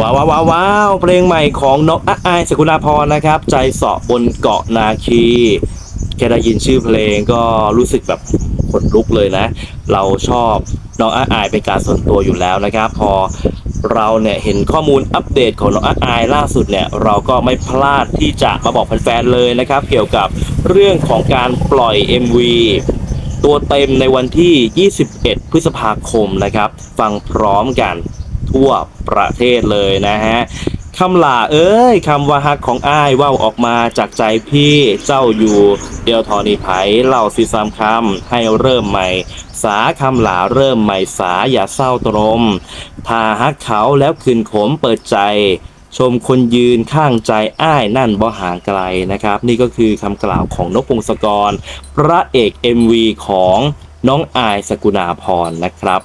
ว้าวว้าวว้าวเพลงใหม่ของน้องอาอายสกุลาพรนะครับ ใจเสาะบนเกาะนาคีแค่ได้ยินชื่อเพลงก็รู้สึกแบบขนลุกเลยนะ เราชอบน้องอาอายเป็นการส่วนตัวอยู่แล้วนะครับ พอเราเนี่ยเห็นข้อมูลอัปเดตของน้องอาอายล่าสุดเนี่ยเราก็ไม่พลาดที่จะมาบอกแฟนๆเลยนะครับ เกี่ยวกับเรื่องของการปล่อย MV ตัวเต็มในวันที่ 21 พฤษภาคมนะครับ ฟังพร้อมกัน ทั่วประเทศเลยนะฮะคำลาเอ้ยคำว่าฮักของอ้ายว่าออกมาจากใจพี่เจ้าอยู่ เดียวทอนีไผเล่าสิซ้ำคำให้เริ่มใหม่ สาคำลาเริ่มใหม่สาอย่าเศร้าตรมถ้าฮักเขาแล้วคืนขมเปิดใจ ชมคนยืนข้างใจอ้ายนั่นบ่ห่างไกลนะครับ นี่ก็คือคำกล่าวของนพพงศกร พระเอก MV ของน้องอายสกุณาพรนะครับ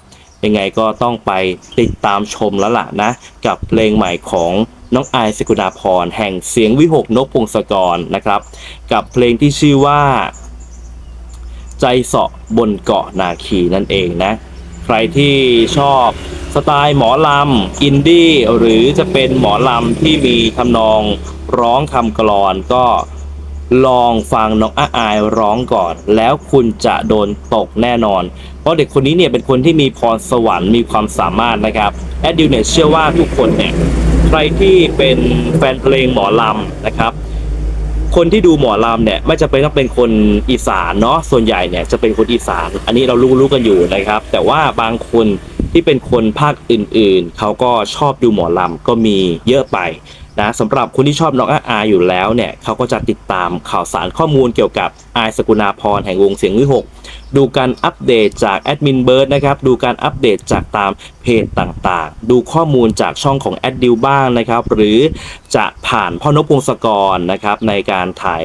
ยังไงก็ต้องไปติดตามชมแล้วล่ะนะ กับเพลงใหม่ของน้องอายสกุณาพรแห่งเสียงวิหกนพพงศกรนะครับ กับเพลงที่ชื่อว่า ใจเสาะบนเกาะนาคีนั่นเองนะ ใครที่ชอบสไตล์หมอลำอินดี้หรือจะเป็นหมอลำที่มีทำนองร้องคำกลอนก็ ลองฟังน้องอาอายร้องก่อน แล้วคุณจะโดนตกแน่นอน เพราะเด็กคนนี้เนี่ยเป็นคนที่มีพรสวรรค์มีความสามารถนะครับแอดดิวเนี่ยเชื่อว่าทุกคนเนี่ยใครที่เป็นแฟนเพลงหมอลำนะครับ คนที่ดูหมอลำเนี่ยไม่จะเป็นต้องเป็นคนอีสานเนาะส่วนใหญ่เนี่ยจะเป็นคนอีสาน อันนี้เรารู้รู้กันอยู่นะครับ แต่ว่าบางคนที่เป็นคนภาคอื่นๆ เขาก็ชอบดูหมอลำก็มีเยอะไป นะสำหรับคนที่ชอบน้องอาอาอยู่แล้วเนี่ยเขาก็จะติดตามข่าวสารข้อมูลเกี่ยวกับอายสกุณาพรแห่งวงเสียงวิหกดูการอัปเดตจากแอดมินเบิร์ดนะครับดูการอัปเดตจากตามเพจต่างๆ ดูข้อมูลจากช่องของแอดดิวบ้างนะครับหรือจะผ่านพ่อนพพงศกรนะครับในการถ่าย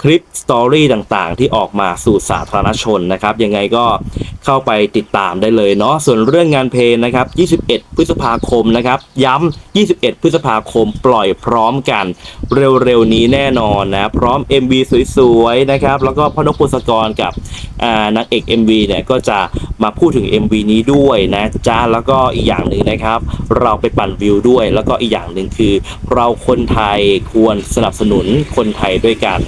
คลิปสตอรี่ต่างๆ ที่ออกมาสู่สาธารณชนนะครับ ยังไงก็เข้าไปติดตามได้เลยเนาะส่วนเรื่องงานเพลงนะครับ 21 พฤษภาคมนะครับ ย้ำ 21 พฤษภาคมปล่อยพร้อมกัน เร็วๆนี้แน่นอนนะ พร้อม MV สวยๆนะครับ แล้วก็พนกพงศกรกับนางเอก MV เนี่ยก็จะมาพูดถึง MV นี้ด้วยนะจ้าแล้วก็อีกอย่างหนึ่งนะครับ เราไปปั่นวิวด้วย แล้วก็อีกอย่างหนึ่งคือ เราคนไทยควรสนับสนุนคนไทยด้วยกัน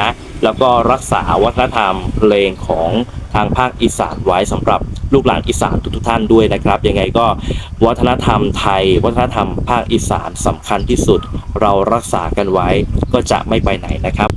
นะแล้วก็รักษาวัฒนธรรมเพลงของทางภาคอีสานไว้สำหรับลูกหลานอีสานทุกๆท่านด้วยนะครับยังไงก็วัฒนธรรมไทย วัฒนธรรมภาคอีสานสำคัญที่สุด เรารักษากันไว้ก็จะไม่ไปไหนนะครับ